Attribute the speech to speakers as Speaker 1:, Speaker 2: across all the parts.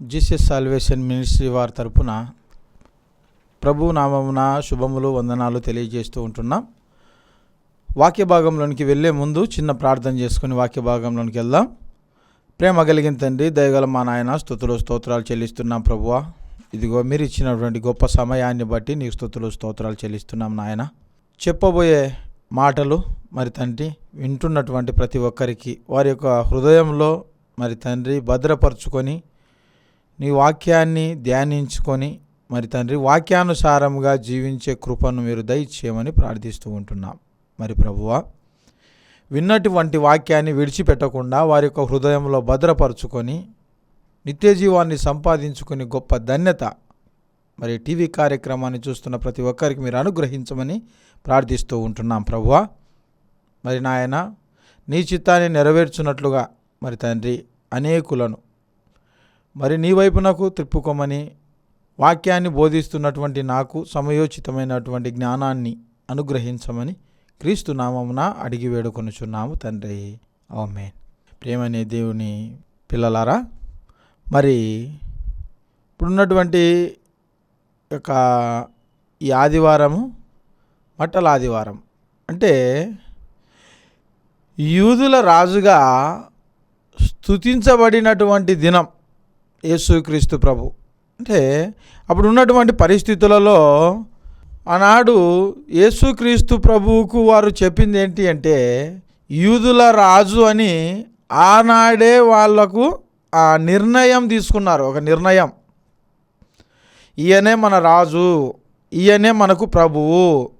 Speaker 1: Jesus salvation ministry వారి తరపున ప్రభు నామమున శుభములు వందనాలు తెలియజేస్తూ ఉంటున్నాం. వాక్య భాగంలోనికి వెళ్ళే ముందు చిన్న ప్రార్థన చేసుకుని వాక్య భాగంలోనికి వెళ్దాం. ప్రేమ కలిగిన తండ్రి దయగల మా నాయన స్థుతులు స్తోత్రాలు చెల్లిస్తున్నాం ప్రభువా. ఇదిగో మీరు ఇచ్చినటువంటి గొప్ప సమయాన్ని బట్టి నీకు స్థుతులు స్తోత్రాలు చెల్లిస్తున్నాం నాయన. చెప్పబోయే మాటలు మరి తండ్రి వింటున్నటువంటి ప్రతి ఒక్కరికి వారి యొక్క హృదయంలో మరి తండ్రి భద్రపరుచుకొని నీ వాక్యాన్ని ధ్యానించుకొని మరి తండ్రి వాక్యానుసారంగా జీవించే కృపను మీరు దయచేయమని ప్రార్థిస్తూ ఉంటున్నాం. మరి ప్రభువ విన్నటువంటి వాక్యాన్ని విడిచిపెట్టకుండా వారి యొక్క హృదయంలో భద్రపరుచుకొని నిత్య జీవాన్ని సంపాదించుకుని గొప్ప ధన్యత మరి టీవీ కార్యక్రమాన్ని చూస్తున్న ప్రతి ఒక్కరికి మీరు అనుగ్రహించమని ప్రార్థిస్తూ ఉంటున్నాం ప్రభువ. మరి నాయన నీ చిత్తాన్ని నెరవేర్చున్నట్లుగా మరి తండ్రి అనేకులను మరి నీ వైపునకు తిప్పుకోమని వాక్యాన్ని బోధిస్తున్నటువంటి నాకు సమయోచితమైనటువంటి జ్ఞానాన్ని అనుగ్రహించమని క్రీస్తు నామమున అడిగి వేడుకొనుచున్నాము తండ్రి. ఆమేన్. ప్రేమనే దేవుని పిల్లలారా మరి ఇప్పుడున్నటువంటి యొక్క ఈ ఆదివారము మట్టల ఆదివారం అంటే యూదుల రాజుగా స్తుతించబడినటువంటి దినం యేసుక్రీస్తు ప్రభు. అంటే అప్పుడు ఉన్నటువంటి పరిస్థితులలో ఆనాడు యేసుక్రీస్తు ప్రభువుకు వారు చెప్పింది ఏంటి అంటే యూదుల రాజు అని ఆనాడే వాళ్ళకు ఆ నిర్ణయం తీసుకున్నారు ఒక నిర్ణయం. ఈయనే మన రాజు ఈయనే మనకు ప్రభువు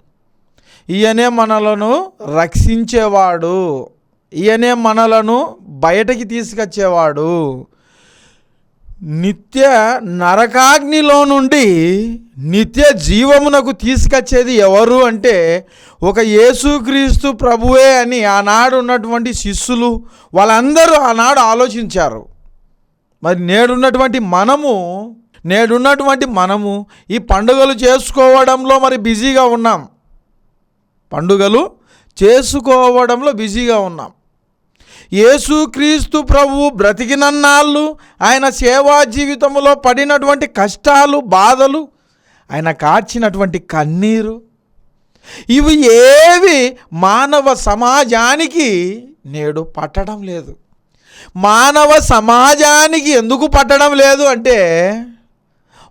Speaker 1: ఈయనే మనలను రక్షించేవాడు ఈయనే మనలను బయటకి తీసుకొచ్చేవాడు నిత్య నరకాగ్నిలో నుండి నిత్య జీవమునకు తీసుకొచ్చేది ఎవరు అంటే ఒక యేసుక్రీస్తు ప్రభువే అని ఆనాడు ఉన్నటువంటి శిష్యులు వాళ్ళందరూ ఆనాడు ఆలోచించారు. మరి నేడున్నటువంటి మనము నేడున్నటువంటి మనము ఈ పండుగలు చేసుకోవడంలో మరి బిజీగా ఉన్నాం. పండుగలు చేసుకోవడంలో బిజీగా ఉన్నాం. యేసుక్రీస్తు ప్రభువు బ్రతికినన్నాళ్ళు ఆయన సేవా జీవితంలో పడినటువంటి కష్టాలు బాధలు ఆయన కార్చినటువంటి కన్నీరు ఇవి ఏవి మానవ సమాజానికి నేడు పట్టడం లేదు. మానవ సమాజానికి ఎందుకు పట్టడం లేదు అంటే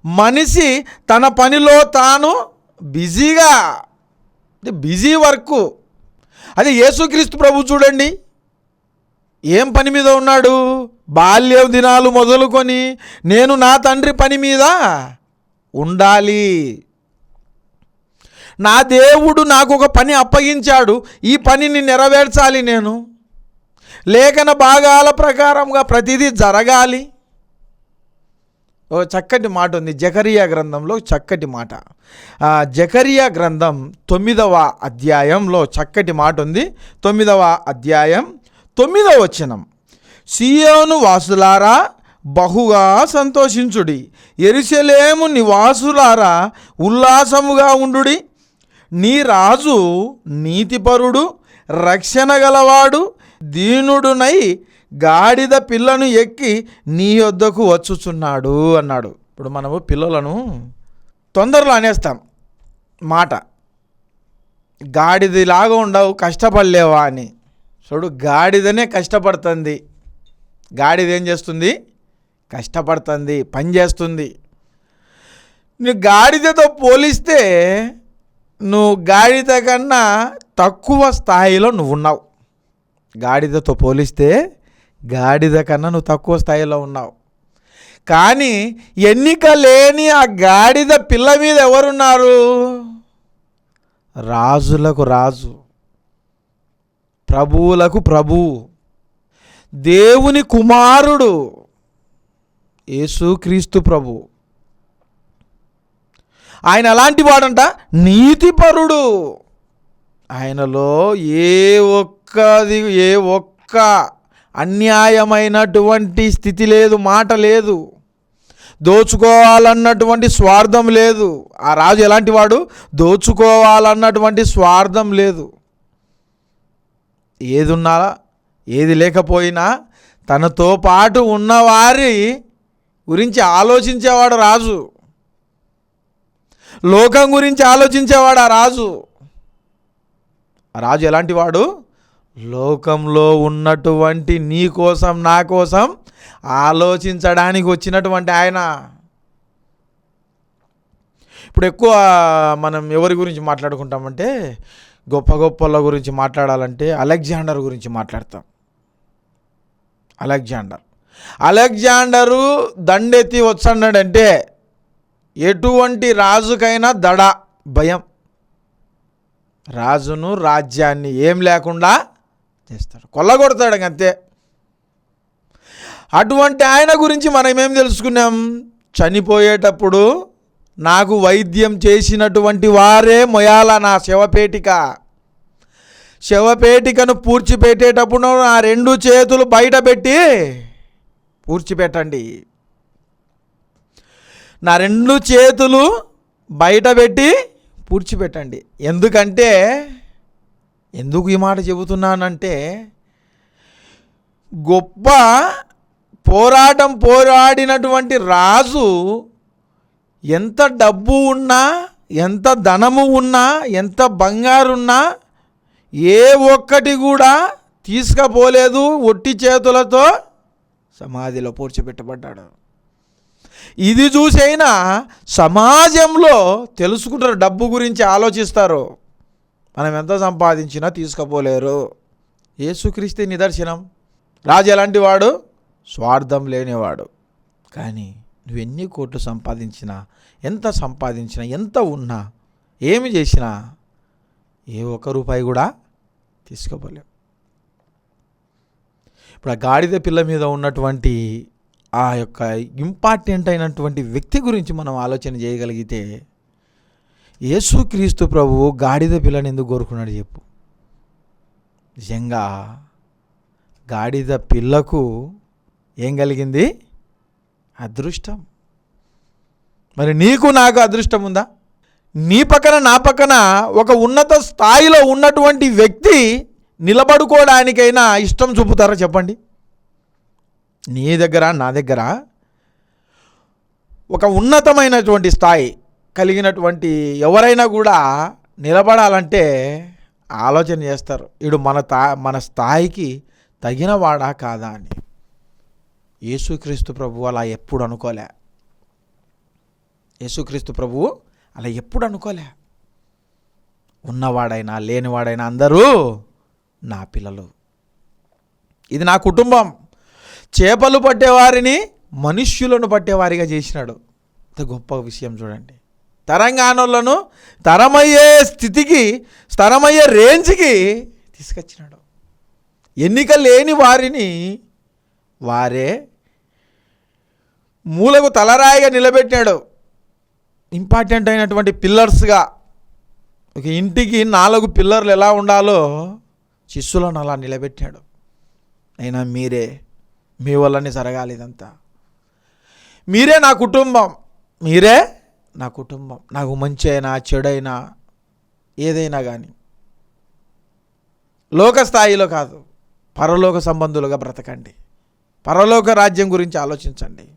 Speaker 1: మనిషి తన పనిలో తాను బిజీగా అంటే బిజీ వర్క్. అది యేసుక్రీస్తు ప్రభు చూడండి. ఏం పని మీద ఉన్నాడు? బాల్య దినాలు మొదలుకొని నేను నా తండ్రి పని మీద ఉండాలి. నా దేవుడు నాకు ఒక పని అప్పగించాడు. ఈ పనిని నెరవేర్చాలి నేను. లేఖన భాగాల ప్రకారంగా ప్రతిదీ జరగాలి. ఓ చక్కటి మాట ఉంది. జకరియా గ్రంథంలో చక్కటి మాట. జకరియా గ్రంథం తొమ్మిదవ అధ్యాయంలో చక్కటి మాట ఉంది. తొమ్మిదవ అధ్యాయం తొమ్మిదవ వచనం. సియోను వాసులారా బహుగా సంతోషించుడి. ఎరిసెలేము నివాసులారా ఉల్లాసముగా ఉండుడి. నీ రాజు నీతిపరుడు రక్షణ గలవాడు దీనుడునై గాడిద పిల్లను ఎక్కి నీ వద్దకు వచ్చుచున్నాడు అన్నాడు. ఇప్పుడు మనము పిల్లలను తొందరలో అనేస్తాం. మాట. గాడిదిలాగా ఉండవు కష్టపడలేవా అని. చూడు గాడిదనే కష్టపడుతుంది. గాడిద ఏం చేస్తుంది? కష్టపడుతుంది పని చేస్తుంది. నువ్వు గాడిదతో పోలిస్తే నువ్వు గాడిద కన్నా తక్కువ స్థాయిలో నువ్వు ఉన్నావు గాడిదతో పోలిస్తే గాడిద కన్నా నువ్వు తక్కువ స్థాయిలో ఉన్నావు. కానీ ఎన్నిక లేని ఆ గాడిద పిల్ల మీద ఎవరున్నారు? రాజులకు రాజు. ప్రభువులకు ప్రభువు దేవుని కుమారుడు యేసుక్రీస్తు ప్రభు. ఆయన ఎలాంటి వాడంట నీతిపరుడు. ఆయనలో ఏ ఒక్కది ఏ ఒక్క అన్యాయమైనటువంటి స్థితి లేదు మాట లేదు. దోచుకోవాలన్నటువంటి స్వార్థం లేదు. ఆ రాజు ఎలాంటి వాడు? దోచుకోవాలన్నటువంటి స్వార్థం లేదు. ఏది ఉన్నా ఏది లేకపోయినా తనతో పాటు ఉన్నవారి గురించి ఆలోచించేవాడు రాజు. లోకం గురించి ఆలోచించేవాడు ఆ రాజు. రాజు ఎలాంటి వాడు లోకంలో ఉన్నటువంటి నీ కోసం నా కోసం ఆలోచించడానికి వచ్చినటువంటి ఆయన. ఇప్పుడు ఎక్కువ మనం ఎవరి గురించి మాట్లాడుకుంటామంటే గొప్ప గొప్పల గురించి మాట్లాడాలంటే అలెగ్జాండర్ గురించి మాట్లాడతాం. అలెగ్జాండర్. అలెగ్జాండరు దండెత్తి వచ్చన్నాడంటే ఎటువంటి రాజుకైనా దడ భయం. రాజును రాజ్యాన్ని ఏం లేకుండా చేస్తాడు. కొల్లగొడతాడు అంతే. అటువంటి ఆయన గురించి మనం ఏం తెలుసుకున్నాం? చనిపోయేటప్పుడు నాకు వైద్యం చేసినటువంటి వారే మొయాల నా శవపేటిక. శవపేటికను పూడ్చిపెట్టేటప్పుడు నా రెండు చేతులు బయట పెట్టి పూడ్చిపెట్టండి. నా రెండు చేతులు బయట పెట్టి పూడ్చిపెట్టండి. ఎందుకంటే ఎందుకు ఈ మాట చెబుతున్నానంటే గొప్ప పోరాటం పోరాడినటువంటి రాజు ఎంత డబ్బు ఉన్నా ఎంత ధనము ఉన్నా ఎంత బంగారున్నా ఏ ఒక్కటి కూడా తీసుకపోలేదు ఒట్టి చేతులతో సమాధిలో పూడ్చిపెట్టబడ్డాడు. ఇది చూసైనా సమాజంలో తెలుసుకుంటారు డబ్బు గురించి ఆలోచిస్తారు. మనం ఎంత సంపాదించినా తీసుకుపోలేరు. యేసుక్రీస్తు నిదర్శనం. రాజు ఎలాంటి వాడు స్వార్థం లేనివాడు. కానీ నువ్వు ఎన్ని కోట్లు సంపాదించినా ఎంత సంపాదించినా ఎంత ఉన్నా ఏమి చేసినా ఏ ఒక్క రూపాయి కూడా తీసుకోపోలేవు ఇప్పుడు ఆ గాడిద పిల్ల మీద ఉన్నటువంటి ఆ యొక్క ఇంపార్టెంట్ అయినటువంటి వ్యక్తి గురించి మనం ఆలోచన చేయగలిగితే యేసుక్రీస్తు ప్రభువు గాడిద పిల్లని ఎందుకు కోరుకున్నాడు చెప్పు. నిజంగా గాడిద పిల్లకు ఏం కలిగింది? అదృష్టం. మరి నీకు నాకు అదృష్టం ఉందా? నీ పక్కన నా పక్కన ఒక ఉన్నత స్థాయిలో ఉన్నటువంటి వ్యక్తి నిలబడుకోవడానికైనా ఇష్టం చూపుతారా చెప్పండి? నీ దగ్గర నా దగ్గర ఒక ఉన్నతమైనటువంటి స్థాయి కలిగినటువంటి ఎవరైనా కూడా నిలబడాలంటే ఆలోచన చేస్తారు. ఇడు మన తా మన స్థాయికి తగినవాడా కాదా అని. యేసుక్రీస్తు ప్రభువు అలా ఎప్పుడు అనుకోలే. యేసుక్రీస్తు ప్రభువు అలా ఎప్పుడు అనుకోలే. ఉన్నవాడైనా లేనివాడైనా అందరూ నా పిల్లలు. ఇది నా కుటుంబం. చేపలు పట్టేవారిని మనుష్యులను పట్టేవారిగా చేసినాడు. ఇంత గొప్ప విషయం చూడండి. తరంగాణలను తరమయ్యే స్థితికి స్థరమయ్యే రేంజ్కి తీసుకొచ్చినాడు. ఎన్నిక లేని వారిని వారే మూలకు తలరాయిగా నిలబెట్టాడు ఇంపార్టెంట్ అయినటువంటి పిల్లర్స్గా. ఒక ఇంటికి నాలుగు పిల్లర్లు ఎలా ఉండాలో శిష్యులను అలా నిలబెట్టాడు. అయినా మీరే మీ వల్లనే జరగాలి ఇదంతా. మీరే నా కుటుంబం. మీరే నా కుటుంబం. నాకు మంచి అయినా చెడైనా ఏదైనా కానీ లోక స్థాయిలో కాదు పరలోక సంబంధులుగా బ్రతకండి. పరలోక రాజ్యం గురించి ఆలోచించండి.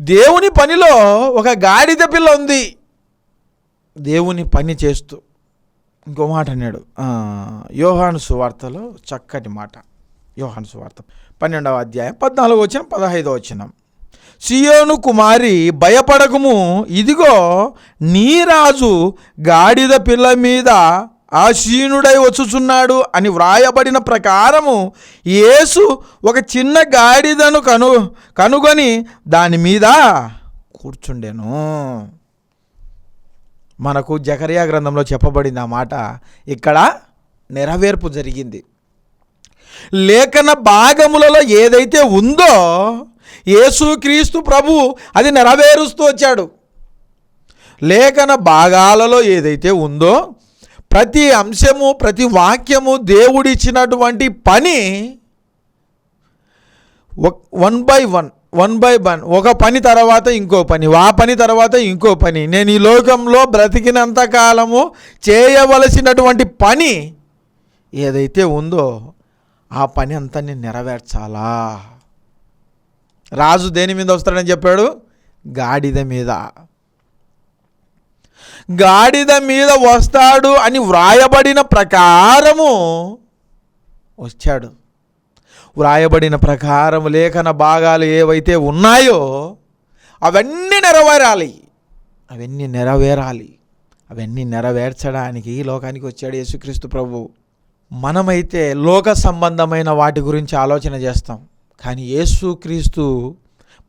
Speaker 1: దేవుని పనిలో ఒక గాడిద పిల్ల ఉంది. దేవుని పని చేస్తూ ఇంకో మాట అన్నాడు. యోహాను సువార్తలో చక్కటి మాట. యోహాను సువార్త పన్నెండవ అధ్యాయం పద్నాలుగు వచ్చిన పదహైదో వచ్చిన సియోను కుమారి భయపడకము ఇదిగో నీ రాజు గాడిద పిల్ల మీద ఆశీనుడై వచ్చుచున్నాడు అని వ్రాయబడిన ప్రకారము యేసు ఒక చిన్న గాడిదను కను కనుగొని దాని మీద కూర్చుండెను. మనకు జకరియా గ్రంథంలో చెప్పబడింది ఆ మాట. ఇక్కడ నెరవేర్పు జరిగింది. లేఖన భాగములలో ఏదైతే ఉందో యేసుక్రీస్తు ప్రభు అది నెరవేరుస్తూ వచ్చాడు. లేఖన భాగాలలో ఏదైతే ఉందో ప్రతి అంశము ప్రతి వాక్యము దేవుడిచ్చినటువంటి పని one by one one by one ఒక పని తర్వాత ఇంకో పని ఆ పని తర్వాత ఇంకో పని. నేను ఈ లోకంలో బ్రతికినంత కాలము చేయవలసినటువంటి పని ఏదైతే ఉందో ఆ పని అంతా నేను నెరవేర్చాలా? రాజు దేని మీద వస్తాడని చెప్పాడు? గాడిద మీద. గాడిద మీద వస్తాడు అని వ్రాయబడిన ప్రకారము వచ్చాడు. వ్రాయబడిన ప్రకారం లేఖన భాగాలు ఏవైతే ఉన్నాయో అవన్నీ నెరవేరాలి. అవన్నీ నెరవేరాలి. అవన్నీ నెరవేర్చడానికి ఈ లోకానికి వచ్చాడు యేసుక్రీస్తు ప్రభు. మనమైతే లోక సంబంధమైన వాటి గురించి ఆలోచన చేస్తాం. కానీ యేసుక్రీస్తు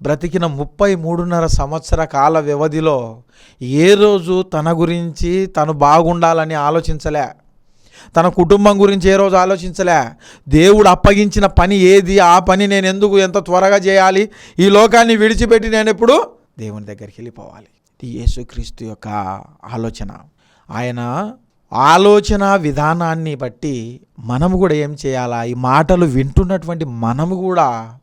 Speaker 1: బ్రతికిన ముప్పై మూడున్నర సంవత్సర కాల వ్యవధిలో ఏ రోజు తన గురించి తను బాగుండాలని ఆలోచించలే? తన కుటుంబం గురించి ఏ రోజు ఆలోచించలే? దేవుడు అప్పగించిన పని ఏది? ఆ పని నేను ఎందుకు ఎంత త్వరగా చేయాలి? ఈ లోకాన్ని విడిచిపెట్టి నేను ఎప్పుడు దేవుని దగ్గరికి వెళ్ళిపోవాలి. ఇది యేసుక్రీస్తు యొక్క ఆలోచన. ఆయన ఆలోచన విధానాన్ని బట్టి మనము కూడా ఏం చేయాలా? ఈ మాటలు వింటున్నటువంటి మనము కూడా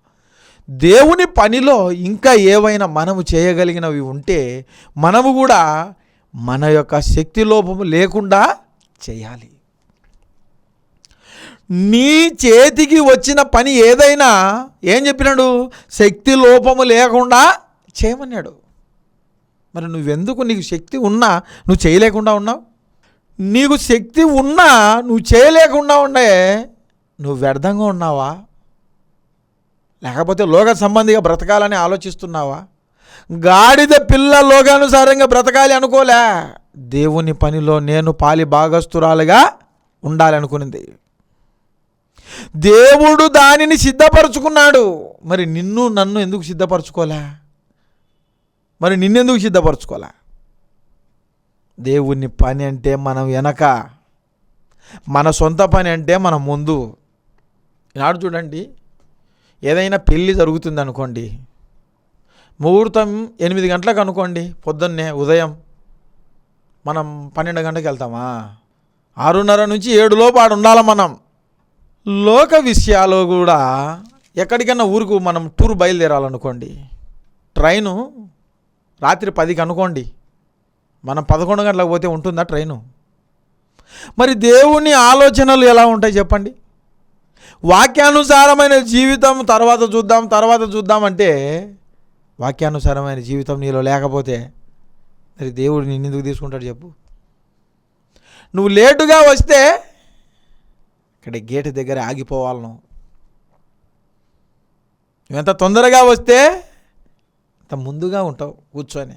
Speaker 1: దేవుని పనిలో ఇంకా ఏవైనా మనము చేయగలిగినవి ఉంటే మనము కూడా మన యొక్క శక్తి లోపము లేకుండా చేయాలి. నీ చేతికి వచ్చిన పని ఏదైనా ఏం చెప్పినాడు? శక్తి లోపము లేకుండా చేయమన్నాడు. మరి నువ్వెందుకు నీకు శక్తి ఉన్నా నువ్వు చేయలేకుండా ఉన్నావు? నీకు శక్తి ఉన్నా నువ్వు చేయలేకుండా ఉండే నువ్వు వ్యర్థంగా ఉన్నావా? లేకపోతే లోక సంబంధిగా బ్రతకాలని ఆలోచిస్తున్నావా? గాడిద పిల్ల లోకానుసారంగా బ్రతకాలి అనుకోలే. దేవుని పనిలో నేను పాలి భాగస్తురాలుగా ఉండాలనుకునింది. దేవుడు దానిని సిద్ధపరచుకున్నాడు. మరి నిన్ను నన్ను ఎందుకు సిద్ధపరచుకోలే? మరి నిన్నెందుకు సిద్ధపరచుకోలే? దేవుని పని అంటే మనం వెనక మన సొంత పని అంటే మనం ముందు. ఈనాడు చూడండి ఏదైనా పెళ్ళి జరుగుతుంది అనుకోండి ముహూర్తం ఎనిమిది గంటలకు అనుకోండి పొద్దున్నే ఉదయం మనం పన్నెండు గంటలకు వెళ్తామా? ఆరున్నర నుంచి ఏడు ఆడు ఉండాలి మనం. లోక విషయాలు కూడా ఎక్కడికైనా ఊరుకు మనం టూర్ బయలుదేరాలనుకోండి ట్రైను రాత్రి పదికి అనుకోండి మనం పదకొండు గంటలకు పోతే ఉంటుందా ట్రైను? మరి దేవుని ఆలోచనలు ఎలా ఉంటాయి చెప్పండి? వాక్యానుసారమైన జీవితం తర్వాత చూద్దాం తర్వాత చూద్దాం అంటే వాక్యానుసారమైన జీవితం నీలో లేకపోతే మరి దేవుడు నిన్ను ఎందుకు తీసుకుంటాడు చెప్పు. నువ్వు లేటుగా వస్తే ఇక్కడ గేటు దగ్గర ఆగిపోవాలి నువ్వు నువ్వెంత తొందరగా వస్తే అంత ముందుగా ఉంటావు కూర్చొని.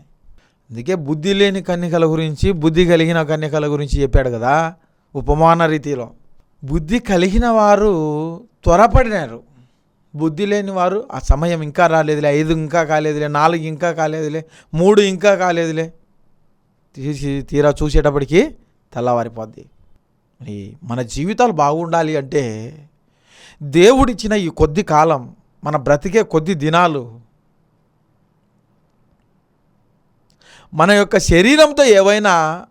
Speaker 1: అందుకే బుద్ధి లేని కన్యకల గురించి బుద్ధి కలిగిన కన్యకల గురించి చెప్పాడు కదా ఉపమాన రీతిలో. బుద్ధి కలిగిన వారు త్వరపడినారు. బుద్ధి లేని వారు ఆ సమయం ఇంకా రాలేదులే ఐదు ఇంకా కాలేదులే నాలుగు ఇంకా కాలేదులే మూడు ఇంకా కాలేదులే. తీసి తీరా చూసేటప్పటికి తెల్లవారిపోద్ది. మరి మన జీవితాలు బాగుండాలి అంటే దేవుడిచ్చిన ఈ కొద్ది కాలం మన బ్రతికే కొద్ది దినాలు మన యొక్క శరీరంతో ఏవైనా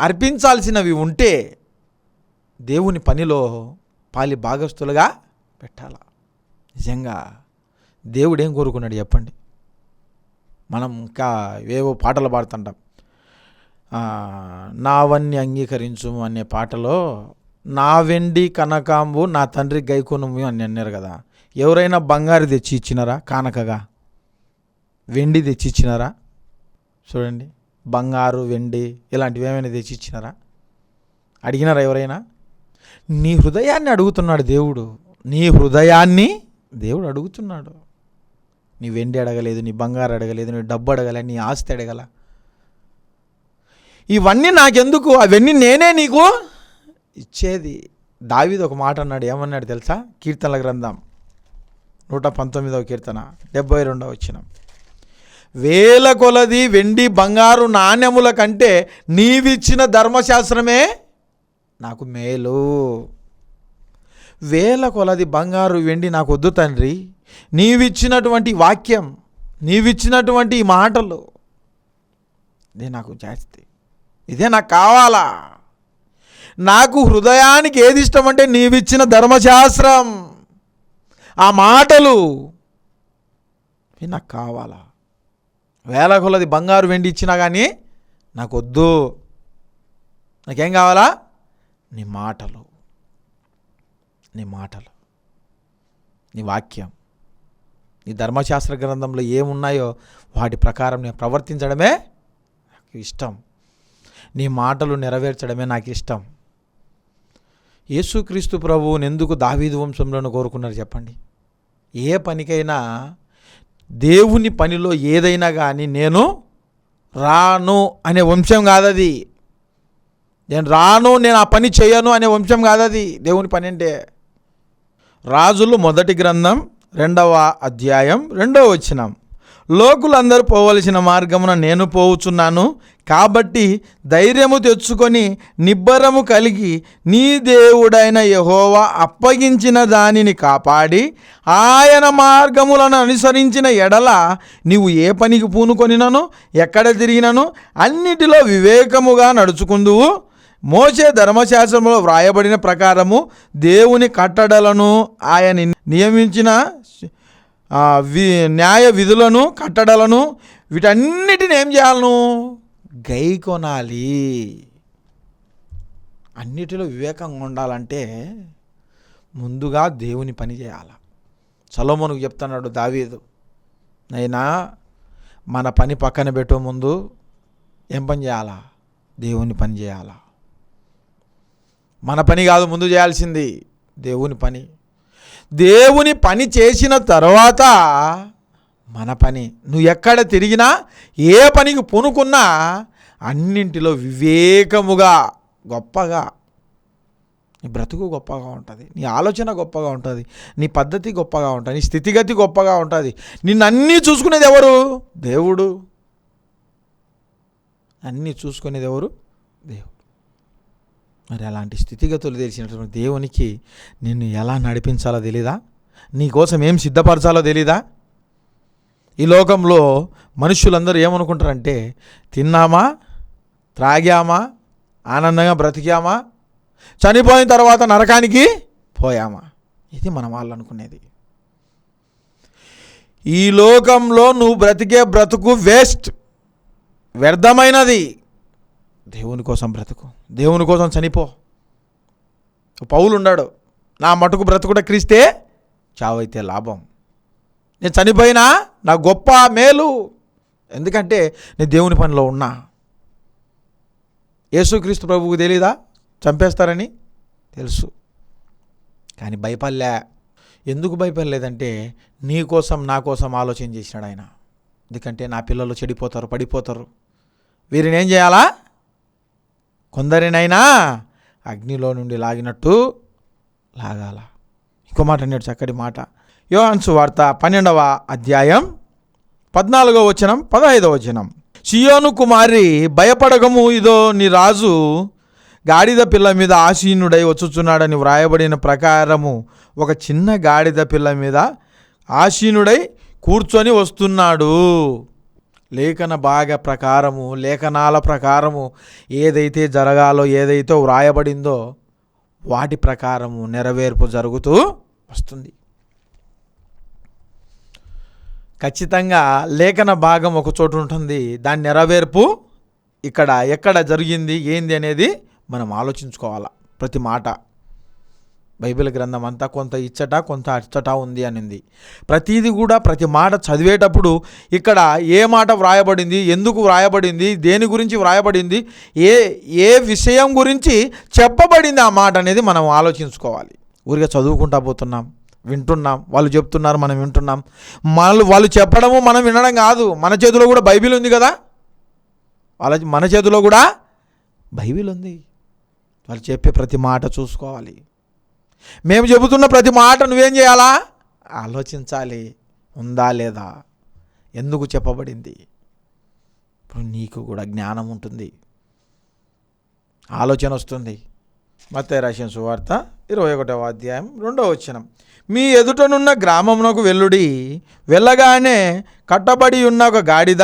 Speaker 1: అర్పించాల్సినవి ఉంటే దేవుని పనిలో పాలి భాగస్థులుగా పెట్టాల? నిజంగా దేవుడేం కోరుకున్నాడు చెప్పండి? మనం ఇంకా ఏవో పాటలు పాడుతుంటాం. నావన్నీ అంగీకరించు అనే పాటలో నా వెండి కనకాంబు నా తండ్రి గైకొనుము అని అన్నారు కదా. ఎవరైనా బంగారు తెచ్చి ఇచ్చినారా? కానకగా. వెండి తెచ్చి ఇచ్చినారా? చూడండి. బంగారు వెండి ఇలాంటివి ఏమైనా తెచ్చి ఇచ్చినారా? అడిగినారా ఎవరైనా? నీ హృదయాన్ని అడుగుతున్నాడు దేవుడు. నీ హృదయాన్ని దేవుడు అడుగుతున్నాడు. నీ వెండి అడగలేదు నీ బంగారు అడగలేదు నీ డబ్బు అడగల నీ ఆస్తి అడగల. ఇవన్నీ నాకెందుకు? అవన్నీ నేనే నీకు ఇచ్చేది. దావిది ఒక మాట అన్నాడు ఏమన్నాడు తెలుసా? కీర్తనల గ్రంథం నూట పంతొమ్మిదవ కీర్తన డెబ్బై రెండవ వచ్చిన వేల కొలది వెండి బంగారు నాణ్యముల కంటే నీవిచ్చిన ధర్మశాస్త్రమే నాకు మేలు. వేల కొలది బంగారు వెండి నాకు వద్దు తండ్రి. నీవిచ్చినటువంటి వాక్యం నీవిచ్చినటువంటి మాటలు ఇదే నాకు జాస్తి. ఇదే నాకు కావాలా? నాకు హృదయానికి ఏది ఇష్టం అంటే నీవిచ్చిన ధర్మశాస్త్రం. ఆ మాటలు ఇవి నాకు కావాలా? వేల కొలది బంగారు వెండి ఇచ్చినా కానీ నాకు వద్దు. నాకేం కావాలా? నీ మాటలు నీ మాటలు నీ వాక్యం నీ ధర్మశాస్త్ర గ్రంథంలో ఏమున్నాయో వాటి ప్రకారం నేను ప్రవర్తించడమే నాకు ఇష్టం. నీ మాటలు నెరవేర్చడమే నాకు ఇష్టం. యేసుక్రీస్తు ప్రభువుని ఎందుకు దావీదు వంశంలోనూ కోరుకున్నారు చెప్పండి? ఏ పనికైనా దేవుని పనిలో ఏదైనా కానీ నేను రాను అనే వంశం కాదది. నేను రాను నేను ఆ పని చేయను అనే వంశం కాదది. దేవుని పని అంటే రాజులు మొదటి గ్రంథం రెండవ అధ్యాయం రెండవ వచనం. లోకులందరూ పోవలసిన మార్గమున నేను పోవుచున్నాను. కాబట్టి ధైర్యము తెచ్చుకొని నిబ్బరము కలిగి నీ దేవుడైన యహోవా అప్పగించిన దానిని కాపాడి ఆయన మార్గములను అనుసరించిన ఎడల నీవు ఏ పనికి పూనుకొనినను ఎక్కడ తిరిగినను అన్నిటిలో వివేకముగా నడుచుకుందువు. మోసే ధర్మశాస్త్రంలో వ్రాయబడిన ప్రకారము దేవుని కట్టడలను ఆయన నియమించిన వి న్యాయ విధులను కట్టడలను వీటన్నిటిని ఏం చేయాలను? గై కొనాలి. అన్నిటిలో వివేకంగా ఉండాలంటే ముందుగా దేవుని పని చేయాల. సలోమోనుకు చెప్తున్నాడు దావీదు అయినా మన పని పక్కన పెట్టే ముందు ఏం పని చేయాలా? దేవుని పని చేయాలా? మన పని కాదు ముందు చేయాల్సింది దేవుని పని. దేవుని పని చేసిన తర్వాత మన పని. నువ్వు ఎక్కడ తిరిగినా ఏ పనికి పునుకున్నా అన్నింటిలో వివేకముగా గొప్పగా నీ బ్రతుకు గొప్పగా ఉంటుంది. నీ ఆలోచన గొప్పగా ఉంటుంది. నీ పద్ధతి గొప్పగా ఉంటుంది. నీ స్థితిగతి గొప్పగా ఉంటుంది. నిన్ను అన్నీ చూసుకునేది ఎవరు? దేవుడు. అన్నీ చూసుకునేది ఎవరు? దేవుడు. మరి అలాంటి స్థితిగతులు తెలిసినటువంటి దేవునికి నిన్ను ఎలా నడిపించాలో తెలీదా? నీ కోసం ఏం సిద్ధపరచాలో తెలీదా? ఈ లోకంలో మనుషులందరూ ఏమనుకుంటారంటే తిన్నామా? త్రాగామా? ఆనందంగా బ్రతికామా? చనిపోయిన తర్వాత నరకానికి పోయామా? ఇది మనం వాళ్ళు అనుకునేది. ఈ లోకంలో నువ్వు బ్రతికే బ్రతుకు వేస్ట్ వ్యర్థమైనది. దేవుని కోసం బ్రతుకు. దేవుని కోసం చనిపో. పౌలు ఉన్నాడు నా మటుకు బ్రతుకుట క్రీస్తే చావైతే లాభం. నేను చనిపోయినా నా గొప్ప మేలు. ఎందుకంటే నేను దేవుని పనిలో ఉన్నా. యేసుక్రీస్తు ప్రభువుకు తెలీదా? చంపేస్తారని? తెలుసు. కానీ భయపడలే. ఎందుకు భయపడలేదంటే నీ కోసం నా కోసం ఆలోచన చేసినాడు ఆయన. ఎందుకంటే నా పిల్లలు చెడిపోతారు పడిపోతారు. వీరిని ఏం చేయాలా? కొందరినైనా అగ్నిలో నుండి లాగినట్టు లాగాల. ఇంకో మాట అన్నాడు చక్కటి మాట. యోహాన్సు వార్త పన్నెండవ అధ్యాయం పద్నాలుగో వచనం పదహైదవ వచనం. సియోను కుమారి భయపడకము ఇదో నీ రాజు. గాడిద పిల్ల మీద ఆసీనుడై వచ్చుచున్నాడని వ్రాయబడిన ప్రకారము ఒక చిన్న గాడిద పిల్ల మీద ఆసీనుడై కూర్చొని వస్తున్నాడు. లేఖన భాగ ప్రకారము లేఖనాల ప్రకారము ఏదైతే జరగాలో ఏదైతే వ్రాయబడిందో వాటి ప్రకారము నెరవేర్పు జరుగుతూ వస్తుంది. ఖచ్చితంగా లేఖన భాగం ఒక చోటు ఉంటుంది దాని నెరవేర్పు ఇక్కడ ఎక్కడ జరిగింది ఏంది అనేది మనం ఆలోచించుకోవాలా ప్రతి మాట. బైబిల్ గ్రంథం అంతా కొంత ఇచ్చట కొంత అచ్చట ఉంది అనింది. ప్రతిదీ కూడా ప్రతి మాట చదివేటప్పుడు ఇక్కడ ఏ మాట వ్రాయబడింది ఎందుకు వ్రాయబడింది దేని గురించి వ్రాయబడింది ఏ ఏ విషయం గురించి చెప్పబడింది ఆ మాట అనేది మనం ఆలోచించుకోవాలి. ఊరిగా చదువుకుంటా పోతున్నాం వింటున్నాం వాళ్ళు చెప్తున్నారు మనం వింటున్నాం. వాళ్ళు వాళ్ళు చెప్పడము మనం వినడం కాదు. మన చేతిలో కూడా బైబిల్ ఉంది కదా? వాళ్ళ మన చేతిలో కూడా బైబిల్ ఉంది. వాళ్ళు చెప్పే ప్రతి మాట చూసుకోవాలి. మేము చెబుతున్న ప్రతి మాట నువ్వేం చేయాలా? ఆలోచించాలి. ఉందా లేదా? ఎందుకు చెప్పబడింది? ఇప్పుడు నీకు కూడా జ్ఞానం ఉంటుంది. ఆలోచన వస్తుంది. మత్తే రాసిన సువార్త ఇరవై ఒకటవ అధ్యాయం రెండవ వచనం. మీ ఎదుటనున్న గ్రామమునకు వెల్లుడి వెళ్ళగానే కట్టబడి ఉన్న ఒక గాడిద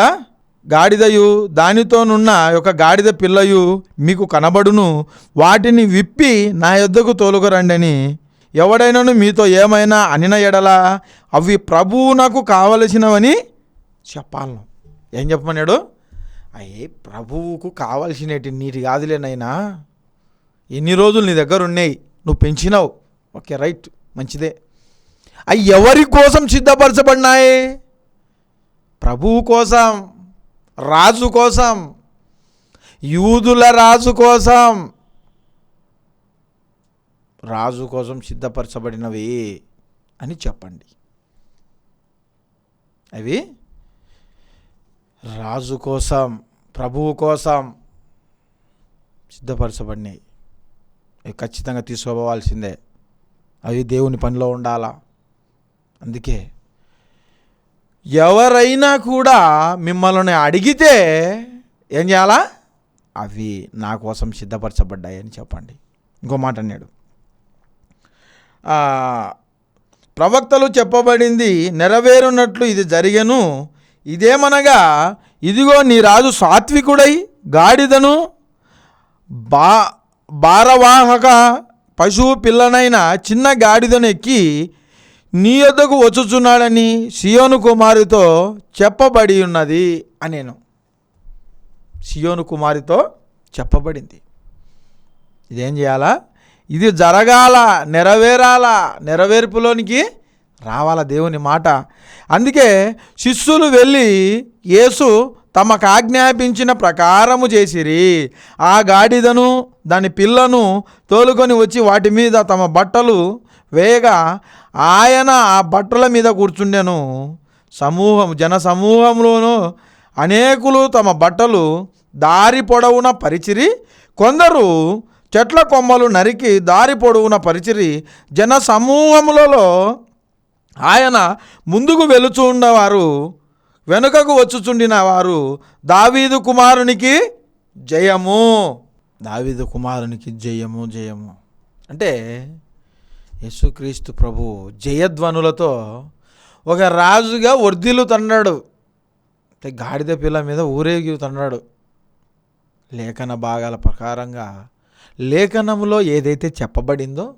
Speaker 1: గాడిదయు దానితోనున్న ఒక గాడిద పిల్లయు మీకు కనబడును. వాటిని విప్పి నా యొద్దకు తోలుకురండని. ఎవడైనాను మీతో ఏమైనా అనిన ఎడల అవి ప్రభువు నాకు కావలసినవని చెప్పాలను. ఏం చెప్పమన్నాడు? అయ్యే ప్రభువుకు కావలసినటి నీటి కాదులేనైనా ఎన్ని రోజులు నీ దగ్గర ఉన్నాయి నువ్వు పెంచినావు. ఓకే రైట్ మంచిదే. అవి ఎవరి కోసం సిద్ధపరచబడినాయి? ప్రభువు కోసం. రాజు కోసం యూదుల రాజు కోసం. రాజు కోసం సిద్ధపరచబడినవి అని చెప్పండి. అవి రాజు కోసం ప్రభువు కోసం సిద్ధపరచబడినాయి అవి ఖచ్చితంగా తీసుకోపోవాల్సిందే. అవి దేవుని పనిలో ఉండాలా? అందుకే ఎవరైనా కూడా మిమ్మల్ని అడిగితే ఏం చేయాలా? అవి నా కోసం సిద్ధపరచబడ్డాయని చెప్పండి. ఇంకో మాట అన్నాడు. ప్రవక్తలు చెప్పబడింది నెరవేరునట్లు ఇది జరిగను. ఇదేమనగా ఇదిగో నీ రాజు సాత్వికుడై గాడిదను బా భారవాహక పశువు పిల్లనైన చిన్న గాడిదను ఎక్కి నీ యొద్దకు వచ్చుచున్నాడని సియోను కుమారితో చెప్పబడి ఉన్నది అనేను. సియోను కుమారితో చెప్పబడింది. ఇదేం చేయాలా? ఇది జరగాల నెరవేరాల నెరవేర్పులోనికి రావాల దేవుని మాట. అందుకే శిష్యులు వెళ్ళి యేసు తమకు ఆజ్ఞాపించిన ప్రకారము చేసిరి. ఆ గాడిదను దాని పిల్లను తోలుకొని వచ్చి వాటి మీద తమ బట్టలు వేయగా ఆయన ఆ బట్టల మీద కూర్చుండెను. సమూహం జన సమూహంలోనూ అనేకులు తమ బట్టలు దారి పొడవున పరిచిరి కొందరు చెట్ల కొమ్మలు నరికి దారి పొడవున పరిచిరి జన సమూహములలో ఆయన ముందుకు వెలుచుండవారు వెనుకకు వచ్చుచుండిన వారు దావీదు కుమారునికి జయము. దావీదు కుమారునికి జయము జయము. అంటే యేసుక్రీస్తు ప్రభు జయధ్వనులతో ఒక రాజుగా వర్ధిల్లుతున్నాడు అంటే గాడిద పిల్ల మీద ఊరేగుతున్నాడు లేఖన భాగాల ప్రకారంగా లేఖనంలో ఏదైతే చెప్పబడిందో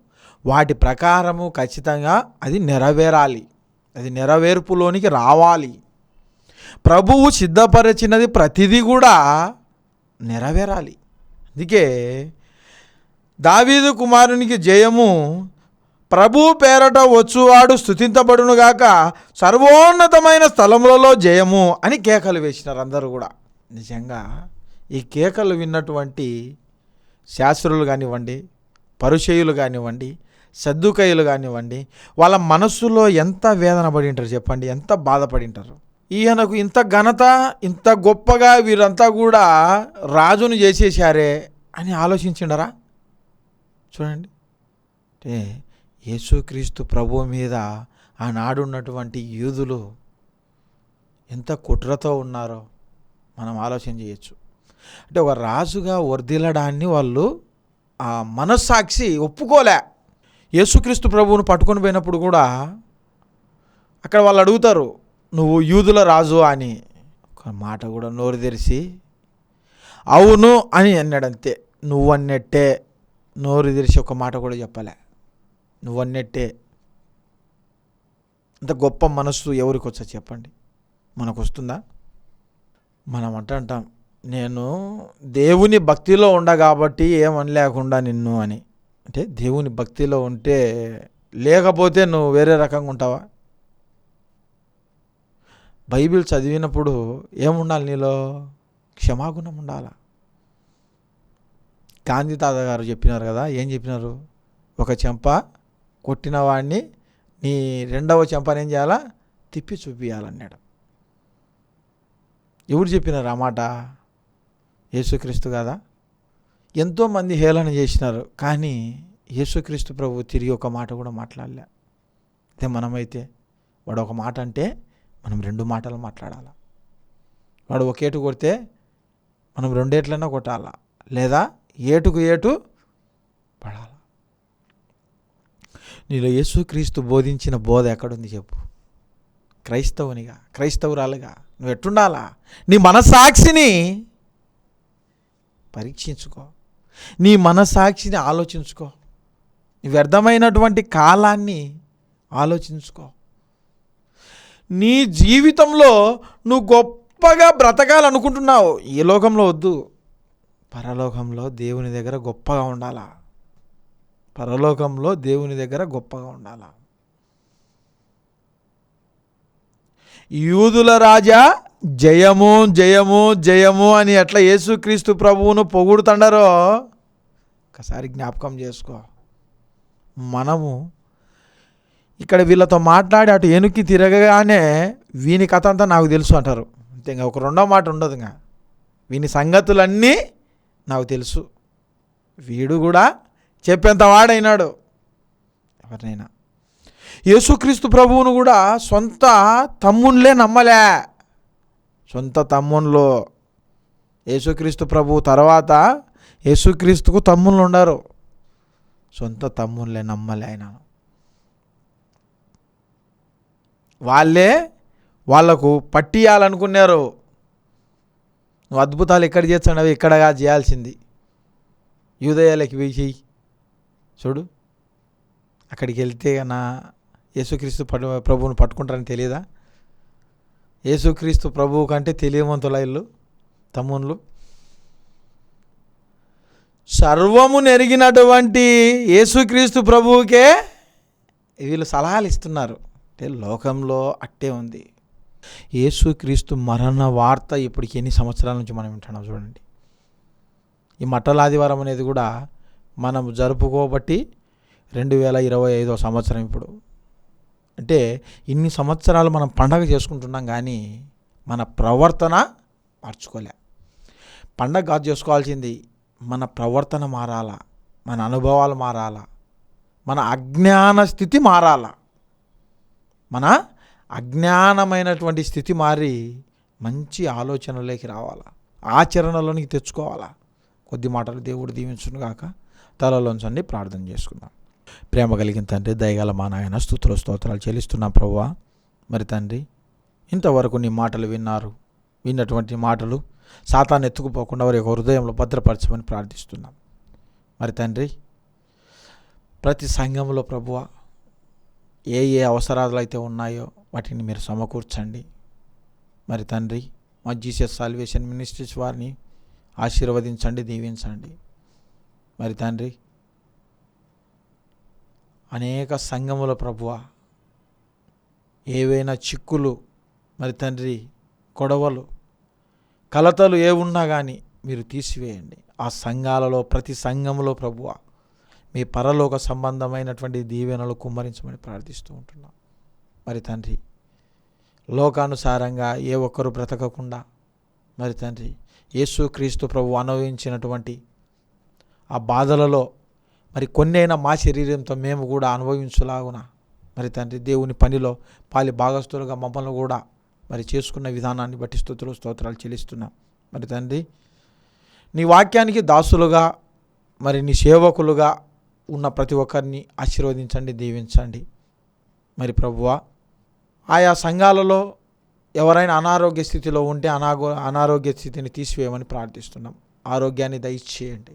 Speaker 1: వాటి ప్రకారము ఖచ్చితంగా అది నెరవేరాలి. అది నెరవేర్పులోనికి రావాలి. ప్రభువు సిద్ధపరిచినది ప్రతిదీ కూడా నెరవేరాలి. అందుకే దావీదు కుమారునికి జయము ప్రభు పేరట వచ్చువాడు స్థుతించబడునుగాక సర్వోన్నతమైన స్థలములలో జయము అని కేకలు వేసినారు అందరూ కూడా. నిజంగా ఈ కేకలు విన్నటువంటి శాస్త్రులు కానివ్వండి పరుషేయులు కానివ్వండి సద్దుకయ్యులు కానివ్వండి వాళ్ళ మనస్సులో ఎంత వేదన పడి ఉంటారు చెప్పండి ఎంత బాధపడి ఉంటారు ఈయనకు ఇంత ఘనత ఇంత గొప్పగా వీరంతా కూడా రాజును చేసేశారే అని ఆలోచించిండరా? చూడండి. అంటే యేసుక్రీస్తు ప్రభు మీద ఆనాడున్నటువంటి యూదులు ఎంత కుట్రతో ఉన్నారో మనం ఆలోచన చేయొచ్చు. అంటే ఒక రాజుగా వర్దిల్లడాన్ని వాళ్ళు ఆ మనస్సాక్షి ఒప్పుకోలే. యేసుక్రీస్తు ప్రభువును పట్టుకొని పోయినప్పుడు కూడా అక్కడ వాళ్ళు అడుగుతారు నువ్వు యూదుల రాజు అని. ఒక మాట కూడా నోరు తెరిచి అవును అని అన్నాడు అంతే నువ్వు అన్నట్టే నోరు తెరిచి ఒక మాట కూడా చెప్పలే. నువ్వు అన్నట్టే అంత గొప్ప మనస్సు ఎవరికి వచ్చా చెప్పండి? మనకు వస్తుందా మనం అంట అంటాం నేను దేవుని భక్తిలో ఉండ కాబట్టి ఏమనలేకుండా నిన్ను అని. అంటే దేవుని భక్తిలో ఉంటే లేకపోతే నువ్వు వేరే రకంగా ఉంటావా? బైబిల్ చదివినప్పుడు ఏముండాలి నీలో? క్షమాగుణం ఉండాల? గాంధీ తాత గారు చెప్పినారు కదా ఏం చెప్పినారు? ఒక చెంప కొట్టిన వాడిని నీ రెండవ చెంపనేం ఏం చేయాలా? తిప్పి చూపియాలన్నాడు. ఎవరు చెప్పినారు ఆ మాట? యేసుక్రీస్తు కదా? ఎంతోమంది హేళన చేసినారు కానీ యేసుక్రీస్తు ప్రభు తిరిగి ఒక మాట కూడా మాట్లాడలే. అదే మనమైతే వాడు ఒక మాట అంటే మనం రెండు మాటలు మాట్లాడాలి? వాడు ఒకేటు కొడితే మనం రెండేట్లైనా కొట్టాలా? లేదా ఏటుకు ఏటు పడాలి? నీలో యేసుక్రీస్తు బోధించిన బోధ ఎక్కడుంది చెప్పు. క్రైస్తవునిగా క్రైస్తవురాలుగా నువ్వు ఎట్టుండాలా? నీ మనసాక్షిని పరీక్షించుకో. నీ మనసాక్షిని ఆలోచించుకో. నీ వ్యర్థమైనటువంటి కాలాన్ని ఆలోచించుకో. నీ జీవితంలో నువ్వు గొప్పగా బ్రతకాలనుకుంటున్నావు. ఈ లోకంలో వద్దు. పరలోకంలో దేవుని దగ్గర గొప్పగా ఉండాలా? పరలోకంలో దేవుని దగ్గర గొప్పగా ఉండాల? యూదుల రాజా జయము జయము జయము అని ఎట్లా యేసుక్రీస్తు ప్రభువును పొగుడుతండరో ఒకసారి జ్ఞాపకం చేసుకో. మనము ఇక్కడ వీళ్ళతో మాట్లాడి అటు ఎనుక్కి తిరగగానే వీని కథ అంతా నాకు తెలుసు అంటారు. అంతే ఇంకా ఒక రెండో మాట ఉండదు ఇంకా వీని సంగతులన్నీ నాకు తెలుసు. వీడు కూడా చెప్పేంత వాడైనాడు? ఎవరినైనా. యేసుక్రీస్తు ప్రభువును కూడా సొంత తమ్ముళ్ళే నమ్మలే. సొంత తమ్ముళ్ళు యేసుక్రీస్తు ప్రభువు తర్వాత యేసుక్రీస్తుకు తమ్ముళ్ళు ఉండరు. సొంత తమ్ముళ్ళే నమ్మలే ఆయన. వాళ్ళే వాళ్ళకు పట్టియాలనుకున్నారు. నువ్వు అద్భుతాలు ఎక్కడ చేస్తున్నావు ఇక్కడగా చేయాల్సింది. యూదయాలకి వేసి చూడు. అక్కడికి వెళ్తే నా యేసుక్రీస్తు పడు ప్రభువుని పట్టుకుంటారని తెలియదా? యేసుక్రీస్తు ప్రభువు కంటే తెలియవంతుల ఇల్లు తమ్ముళ్ళు. సర్వము నెరిగినటువంటి యేసుక్రీస్తు ప్రభువుకే వీళ్ళు సలహాలు ఇస్తున్నారు. అంటే లోకంలో అట్టే ఉంది. యేసుక్రీస్తు మరణ వార్త ఇప్పటికి ఎన్ని సంవత్సరాల నుంచి మనం వింటున్నాం చూడండి. ఈ మట్టల అనేది కూడా మనం జరుపుకోబట్టి రెండు వేల ఇరవై ఐదో సంవత్సరం ఇప్పుడు. అంటే ఇన్ని సంవత్సరాలు మనం పండగ చేసుకుంటున్నాం కానీ మన ప్రవర్తన మార్చుకోలే. పండగ కాదు చేసుకోవాల్సింది మన ప్రవర్తన మారాలా మన అనుభవాలు మారాలా మన అజ్ఞాన స్థితి మారాలా. మన అజ్ఞానమైనటువంటి స్థితి మారి మంచి ఆలోచనలోకి రావాలా ఆచరణలోనికి తెచ్చుకోవాలా. కొద్ది మాటలు దేవుడు దీవించును గాక తలలోంచండి ప్రార్థన చేసుకుందాం. ప్రేమ కలిగిన తండ్రి దయగల మా నాయన స్థుతుల స్తోత్రాలు చెల్లిస్తున్నాం ప్రభువా. మరి తండ్రి ఇంతవరకు నీ మాటలు విన్నారు విన్నటువంటి మాటలు సాతాన్ని ఎత్తుకుపోకుండా వారి యొక్క హృదయంలో భద్రపరచమని ప్రార్థిస్తున్నాం. మరి తండ్రి ప్రతి సంఘంలో ప్రభువ ఏ ఏ అవసరాలు అయితే ఉన్నాయో వాటిని మీరు సమకూర్చండి. మరి తండ్రి మా జీసస్ సాల్వేషన్ మినిస్ట్రీస్ వారిని ఆశీర్వదించండి దీవించండి. మరి తండ్రి అనేక సంఘముల ప్రభువ ఏవైనా చిక్కులు మరి తండ్రి గొడవలు కలతలు ఏ ఉన్నా కానీ మీరు తీసివేయండి. ఆ సంఘాలలో ప్రతి సంఘంలో ప్రభువ మీ పరలోక సంబంధమైనటువంటి దీవెనలు కుమ్మరించమని ప్రార్థిస్తూ ఉంటున్నాం. మరి తండ్రి లోకానుసారంగా ఏ ఒక్కరు బ్రతకకుండా మరి తండ్రి యేసుక్రీస్తు ప్రభు అనుభవించినటువంటి ఆ బాధలలో మరి కొన్నైనా మా శరీరంతో మేము కూడా అనుభవించులాగున మరి తండ్రి దేవుని పనిలో పాలి భాగస్తులుగా మమ్మల్ని కూడా మరి చేసుకున్న విధానాన్ని బట్టి స్థుతులు స్తోత్రాలు చెల్లిస్తున్నాం. మరి తండ్రి నీ వాక్యానికి దాసులుగా మరి నీ సేవకులుగా ఉన్న ప్రతి ఒక్కరిని ఆశీర్వదించండి దీవించండి. మరి ప్రభువా ఆయా సంఘాలలో ఎవరైనా అనారోగ్య స్థితిలో ఉంటే అనాగో అనారోగ్య స్థితిని తీసివేయమని ప్రార్థిస్తున్నాం. ఆరోగ్యాన్ని దయచేయండి.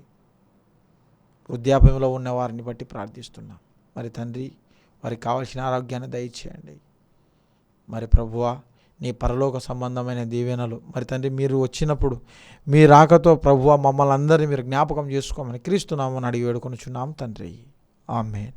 Speaker 1: వృద్ధాప్యంలో ఉన్న వారిని బట్టి ప్రార్థిస్తున్నాం. మరి తండ్రి వారికి కావాల్సిన ఆరోగ్యాన్ని దయచేయండి. మరి ప్రభువా నీ పరలోక సంబంధమైన దీవెనలు మరి తండ్రి మీరు వచ్చినప్పుడు మీ రాకతో ప్రభువ మమ్మల్ని అందరినీ మీరు జ్ఞాపకం చేసుకోమని క్రీస్తున్నామని అడిగి వేడుకొనుచున్నాం తండ్రి. ఆమెన్.